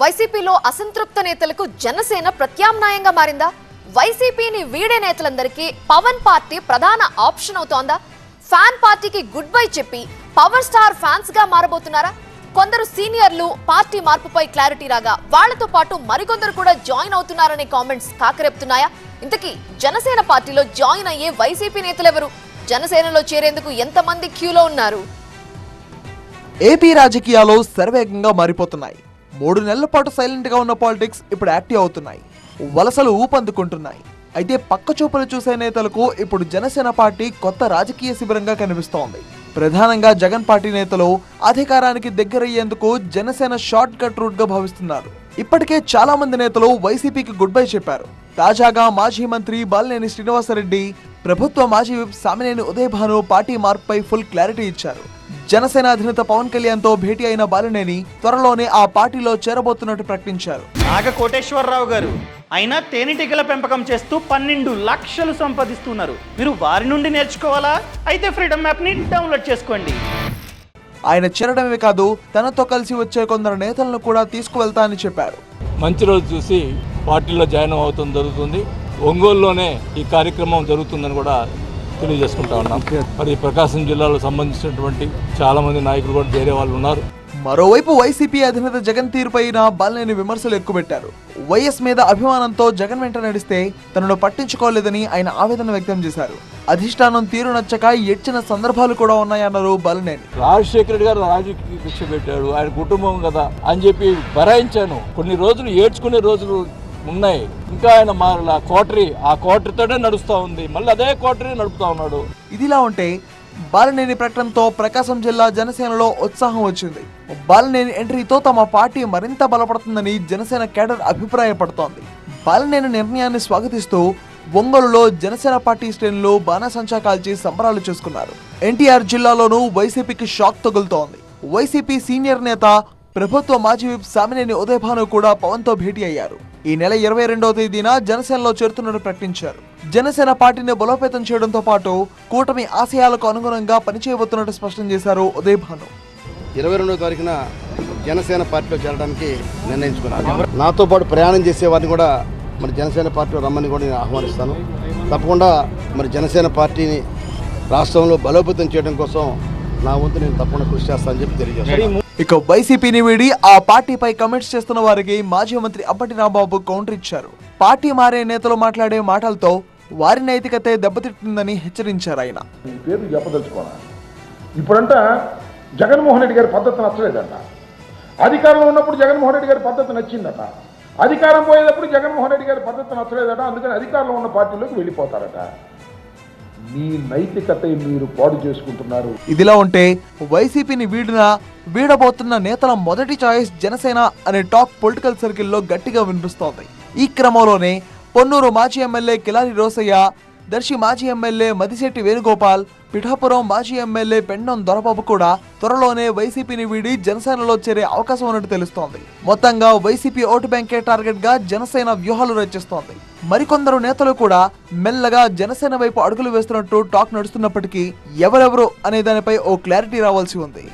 వైసీపీలో అసంతృప్త నేతలకు జనసేన ప్రత్యామ్నాయంగా మారిందా? వైసీపీని వీడే నేతలందరికీ పవన్ పార్టీ ప్రధాన ఆప్షన్ అవుతోందా? ఫ్యాన్ పార్టీకి గుడ్ బై చెప్పి పవర్ స్టార్ ఫ్యాన్స్గా మారబోతున్నారా? కొందరు సీనియర్లు పార్టీ మార్పుపై క్లారిటీ రాగా వాళ్ళతో పాటు మరికొందరు కూడా జాయిన్ అవుతున్నారనే కామెంట్స్ కాకరేపుతున్నాయా? ఇంతకీ జనసేన పార్టీలో జాయిన్ అయ్యే వైసీపీ నేతలెవరు? జనసేనలో చేరేందుకు ఎంతమంది క్యూలో ఉన్నారు? ఏపీ రాజకీయాలు సర్వేగంగా మారిపోతున్నాయి. మూడు నెలల పాటు సైలెంట్గా ఉన్న పాలిటిక్స్ ఇప్పుడు యాక్టివ్ అవుతున్నాయి. వలసలు ఊపందుకుంటున్నాయి. అయితే పక్క చూపులు చూసే నేతలకు ఇప్పుడు జనసేన పార్టీ కొత్త రాజకీయ శిబిరంగా కనిపిస్తోంది. ప్రధానంగా జగన్ పార్టీ నేతలు అధికారానికి దగ్గరయ్యేందుకు జనసేన షార్ట్ కట్ రూట్గా భావిస్తున్నారు. ఇప్పటికే చాలా మంది నేతలు వైసీపీకి గుడ్ బై చెప్పారు. తాజాగా మాజీ మంత్రి బాలినేని శ్రీనివాసరెడ్డి ప్రభుత్వ మాజీ విప్ సామినేని ఉదయభాను పార్టీ మార్పుపై ఫుల్ క్లారిటీ ఇచ్చారు. జనసేన అధినేత పవన్ కళ్యాణ్తో భేటీ అయిన బాలినేని త్వరలోనే ఆ పార్టీలో చేరబోతున్నట్టు ప్రకటించారు. నాగ కోటేశ్వరరావు గారు అయినా తేనెటీగల పెంపకం చేస్తూ పన్నెండు లక్షలు సంపాదిస్తున్నారు. మీరు వారి నుండి నేర్చుకోవాలా? అయితే ఫ్రీడమ్ యాప్ని డౌన్లోడ్ చేసుకోండి. ఆయన చేరడమే కాదు తనతో కలిసి వచ్చే కొందరు నేతలను కూడా తీసుకువెళ్తా అని చెప్పారు. మంచి రోజు చూసి పార్టీలో జాయిన్ అవుతుంది జరుగుతుంది. ఒంగోలులోనే ఈ కార్యక్రమం జరుగుతుందని కూడా తెలియజేసుకుంటా ఉన్నాం. మరి ప్రకాశం జిల్లాలో సంబంధించినటువంటి చాలా మంది నాయకులు కూడా చేరే వాళ్ళు ఉన్నారు. మరోవైపు వైసీపీ అధినేత జగన్ తీరుపైన బాలినేని విమర్శలు ఎక్కుపెట్టారు వైఎస్ మీద అభిమానంతో జగన్ వెంట నడిస్తే తనను పట్టించుకోలేదని ఆయన ఆవేదన వ్యక్తం చేశారు. అధిష్టానం తీరు నచ్చక ఏడ్చిన సందర్భాలు కూడా ఉన్నాయన్నారు బాలినేని. రాజశేఖర రెడ్డి గారు రాజకీయ పెట్టాడు. ఆయన కుటుంబం కదా అని చెప్పి భరాయించాను కొన్ని రోజులు ఏడ్చుకునే రోజులు ఉన్నాయి. ఇంకా ఆయన మారల. కోటరీ ఆ కోటరీతోనే నడుస్తూ ఉంది. మళ్ళీ అదే కోటరీ నడుపుతా ఉన్నాడు. ఇదిలా ఉంటే బాలినేని ప్రకటనతో ప్రకాశం జిల్లా జనసేనలో ఉత్సాహం వచ్చింది. బాలినేని ఎంట్రీతో తమ పార్టీ మరింత బలపడుతుందని జనసేన కేడర్ అభిప్రాయపడుతోంది. బాలినేని నిర్ణయాన్ని స్వాగతిస్తూ ఒంగోలులో జనసేన పార్టీ శ్రేణులు బాణసంచా కాల్చి సంబరాలు చేసుకున్నారు. ఎన్టీఆర్ జిల్లాలోనూ వైసీపీకి షాక్ తగులుతోంది. వైసీపీ సీనియర్ నేత ప్రభుత్వ మాజీ విప్ సామినేని ఉదయభాను కూడా పవన్తో భేటీ అయ్యారు. ఈ నెల ఇరవై రెండవ తేదీన జనసేనలో చేరుతున్నట్టు ప్రకటించారు. జనసేన పార్టీని బలోపేతం చేయడంతో పాటు కూటమి ఆశయాలకు అనుగుణంగా పనిచేయబోతున్నట్టు స్పష్టం చేశారు ఉదయభాను. ఇరవై రెండవ తారీఖున జనసేన పార్టీలో చేరడానికి నిర్ణయించుకున్నాను నాతో పాటు ప్రయాణం చేసే వారిని కూడా మరి జనసేన పార్టీలో రమ్మని కూడా నేను ఆహ్వానిస్తాను. తప్పకుండా మరి జనసేన పార్టీని రాష్ట్రంలో బలోపేతం చేయడం కోసం నా వంతు నేను తప్పకుండా కృషి చేస్తానని చెప్పి తెలియజేస్తాను ఇక వైసీపీని వీడి ఆ పార్టీపై కమెంట్స్ చేస్తున్న వారికి మాజీ మంత్రి అప్పటి రాంబాబు కౌంటర్ ఇచ్చారు. పార్టీ మారే నేతలు మాట్లాడే మాటలతో వారి నైతికతే దెబ్బతింటుందని హెచ్చరించారు ఆయన. ఈ పేరు చెప్పదలుచుకోనా? ఇప్పుడంతా జగన్మోహన్ రెడ్డి గారి పద్ధతి నచ్చలేదంట. అధికారంలో ఉన్నప్పుడు జగన్మోహన్ రెడ్డి గారి పద్ధతి నచ్చిందట. అధికారం పోయేటప్పుడు జగన్మోహన్ రెడ్డి గారి పద్ధతి నచ్చలేదట. అందుకని అధికారంలో ఉన్న పార్టీలోకి వెళ్ళిపోతారట. మీ నైతికత మీరు పాడు చేసుకుంటున్నారు. ఇదిలా ఉంటే వైసీపీని వీడిన వీడబోతున్న నేతల మొదటి చాయిస్ జనసేన అనే టాక్ పొలిటికల్ సర్కిల్లో గట్టిగా వినిపిస్తోంది. ఈ క్రమంలోనే పొన్నూరు మాజీ ఎమ్మెల్యే కిలారి రోసయ్య దర్శి మాజీ ఎమ్మెల్యే మదిశెట్టి వేణుగోపాల్ పిఠాపురం మాజీ ఎమ్మెల్యే పెండం దొరబాబు కూడా త్వరలోనే వైసీపీని వీడి జనసేనలో చేరే అవకాశం ఉన్నట్టు తెలుస్తోంది. మొత్తంగా వైసీపీ ఓటు బ్యాంకే టార్గెట్గా జనసేన వ్యూహాలు రచిస్తోంది. మరికొందరు నేతలు కూడా మెల్లగా జనసేన వైపు అడుగులు వేస్తున్నట్టు టాక్ నడుస్తున్నప్పటికీ ఎవరెవరు అనే దానిపై ఓ క్లారిటీ రావాల్సి ఉంది.